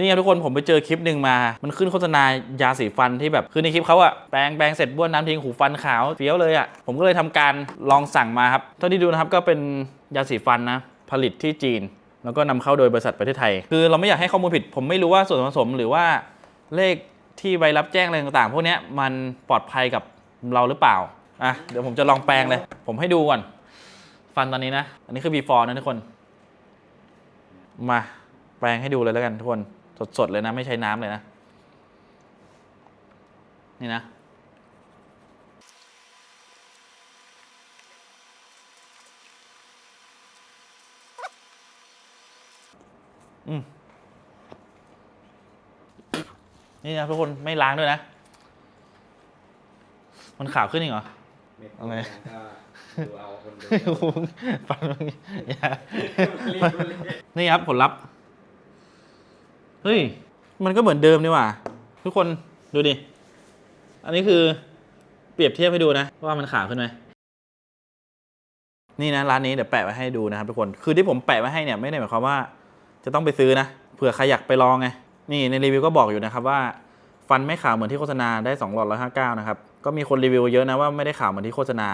นี่ครับทุกคนผมไปเจอคลิปหนึ่งมา มันขึ้นโฆษณายาสีฟันที่แบบคือในคลิปเขาอะแปรงแปรงเสร็จบ้วนน้ำทิ้งหูฟันขาวเฟี้ยวเลยอะผมก็เลยทำการลองสั่งมาครับเท่าที่ดูนะครับก็เป็นยาสีฟันนะผลิตที่จีน แล้วก็นำเข้าโดยบริษัทประเทศไทย คือเราไม่อยากให้ข้อมูลผิด ผมไม่รู้ว่าส่วนผสมหรือว่าเลขที่ใบรับแจ้งอะไรต่างๆ พวกนี้มันปลอดภัยกับเราหรือเปล่าอะเดี๋ยวผมจะลองแปรงเลย ผมให้ดูก่อนฟันตอนนี้นะ อันนี้คือ before นะทุกคน มาแปรงให้ดูเลยแล้วกันทุกคน สดๆเลยนะไม่ใช้น้ำเลยนะ นี่นะ อืมนี่นะทุกคนไม่ล้างด้วยนะ มันขาวขึ้นอีกเหรอเม็ดเอาไงก็ดูเอาคนดูฟันมึงอย่านี่ครับผลลัพธ์ เฮ้ย มันก็เหมือนเดิมนี่หว่า ทุกคนดูดิ อันนี้คือเปรียบเทียบให้ดูนะ ว่ามันขาวขึ้นไหมนี่นะร้านนี้เดี๋ยวแปะไว้ให้ดูนะครับทุกคน คือที่ผมแปะไว้ให้เนี่ยไม่ได้หมายความว่า จะต้องไปซื้อนะ เผื่อใครอยากไปลองไง นี่ในรีวิวก็บอกอยู่นะครับว่าฟันไม่ขาวเหมือนที่โฆษณาได้2หลอด159 นะครับ ก็มีคนรีวิวเยอะนะว่าไม่ได้ขาวเหมือนที่โฆษณา